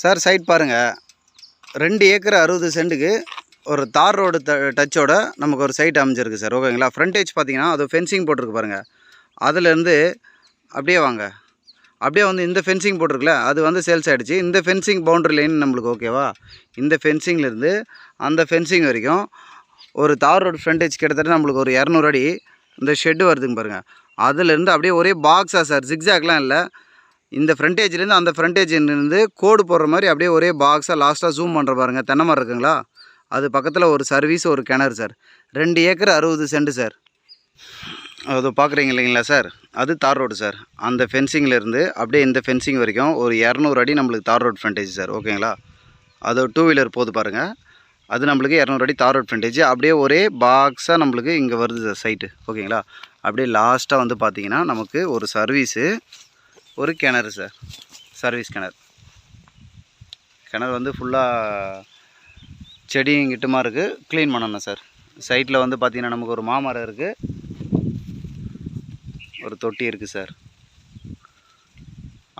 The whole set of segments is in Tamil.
சார் சைட் பாருங்கள் ரெண்டு ஏக்கர் அறுபது சென்ட்டுக்கு ஒரு தார் ரோடு ட டச்சோட நமக்கு ஒரு சைட் அமைஞ்சிருக்கு சார். ஓகேங்களா ஃப்ரண்டேஜ் பார்த்தீங்கன்னா அது ஃபென்சிங் போட்டிருக்கு பாருங்கள் அதுலேருந்து அப்படியே வாங்க. அப்படியே வந்து இந்த ஃபென்சிங் போட்டிருக்குல்ல அது வந்து சேல்ஸ் ஆகிடுச்சு இந்த ஃபென்சிங் பவுண்ட்ரி லைன் நம்மளுக்கு ஓகேவா இந்த ஃபென்சிங்லேருந்து அந்த ஃபென்சிங் வரைக்கும் ஒரு தார் ரோடு ஃப்ரண்டேஜ் கிட்டத்தட்ட நம்மளுக்கு ஒரு இரநூறு அடி இந்த ஷெட்டு வருதுங்க பாருங்கள் அதுலேருந்து அப்படியே ஒரே பாக்ஸாக சார் ஜிக்ஜாக்லாம் இல்லை. இந்த ஃப்ரண்டேஜ்லேருந்து அந்த ஃப்ரண்டேஜ்லேருந்து கோடு போடுற மாதிரி அப்படியே ஒரே பாக்ஸாக லாஸ்ட்டாக ஜூம் பண்ணுற பாருங்கள் தென்னை மரம் இருக்குங்களா? அது பக்கத்தில் ஒரு சர்வீஸ் ஒரு கிணறு சார் ரெண்டு ஏக்கர் அறுபது சென்ட் சார் அது பார்க்குறீங்க இல்லைங்களா சார் அது தார் ரோடு சார் அந்த ஃபென்சிங்லேருந்து அப்படியே இந்த ஃபென்சிங் வரைக்கும் ஒரு இரநூறு அடி நம்மளுக்கு தார் ரோடு ஃப்ரண்டேஜ் சார் ஓகேங்களா அது டூ வீலர் போகுது பாருங்கள் அது நம்மளுக்கு இரநூறு அடி தார் ரோட் ஃப்ரண்டேஜ் அப்படியே ஒரே பாக்ஸாக நம்மளுக்கு இங்கே வருது சார் சைட்டு ஓகேங்களா அப்படியே லாஸ்ட்டாக வந்து பார்த்தீங்கன்னா நமக்கு ஒரு சர்வீஸு ஒரு கிணறு சார் சர்வீஸ் கிணறு. கிணறு வந்து ஃபுல்லாக செடியும் கிட்டமா இருக்குது க்ளீன் பண்ணணும் சார். சைட்டில் வந்து பார்த்திங்கன்னா நமக்கு ஒரு மாமரம் இருக்குது ஒரு தொட்டி இருக்குது சார்.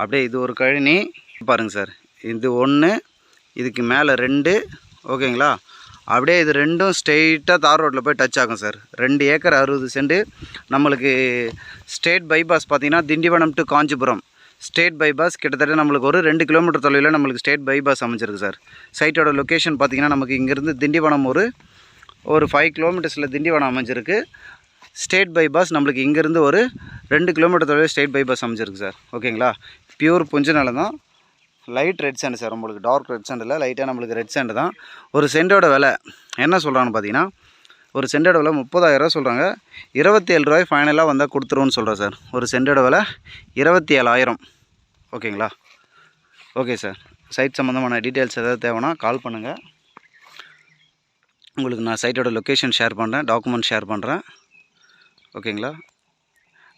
அப்படியே இது ஒரு கழனி. பாருங்கள் சார். இது ஒன்று இதுக்கு மேலே ரெண்டு. ஓகேங்களா அப்படியே இது ரெண்டும் ஸ்ட்ரெயிட்டாக தார் ரோட்டில் போய் டச் ஆகும் சார். ரெண்டு ஏக்கர் அறுபது சென்ட். நம்மளுக்கு ஸ்டேட் பைபாஸ் பார்த்தீங்கன்னா Tindivanam to Kanchipuram. State bypass கிட்டத்தட்ட நம்மளுக்கு ஒரு ரெண்டு கிலோமீட்டர் தொலைவில் நம்மளுக்கு ஸ்டேட் பைபாஸ் அமைஞ்சிருக்கு சார். சைட்டோட லொக்கேஷன் பார்த்தீங்கன்னா நமக்கு இங்கேருந்து திண்டிவனம் ஒரு ஒரு ஃபைவ் கிலோமீட்டர்ஸில் திண்டிவனம் அமைஞ்சிருக்கு. ஸ்டேட் பைபாஸ் நம்மளுக்கு இங்கேருந்து ஒரு ரெண்டு கிலோமீட்டர் தொலைவில் ஸ்டேட் பைபாஸ் அமைஞ்சிருக்கு சார். ஓகேங்களா? பியூர் புஞ்ச தான். லைட் ரெட் சேண்டு சார் நம்மளுக்கு டார்க் ரெட் சாண்ட் இல்லை லைட்டாக நம்மளுக்கு ரெட் சேண்டு தான். ஒரு சென்டோட விலை என்ன சொல்கிறான்னு பார்த்தீங்கன்னா ஒரு சென்டோட விலை முப்பதாயிரரூவா சொல்கிறாங்க இருபத்தி ஏழு ரூபாய் ஃபைனலாக வந்தால் கொடுத்துருவோன்னு சொல்கிறேன் சார். ஒரு சென்டோட விலை இருபத்தி ஏழாயிரம் ஓகேங்களா? Okay sir. சைட் சம்மந்தமான டீட்டெயில்ஸ் எதாவது தேவைன்னா கால் பண்ணுங்கள் உங்களுக்கு நான் சைட்டோட லொக்கேஷன் ஷேர் பண்ணுறேன் டாக்குமெண்ட் ஷேர் பண்ணுறேன் ஓகேங்களா?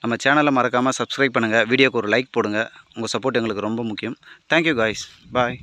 நம்ம சேனலை மறக்காமல் சப்ஸ்கிரைப் பண்ணுங்கள் வீடியோக்கு ஒரு லைக் போடுங்க. உங்கள் சப்போர்ட் எங்களுக்கு ரொம்ப முக்கியம். Thank you guys bye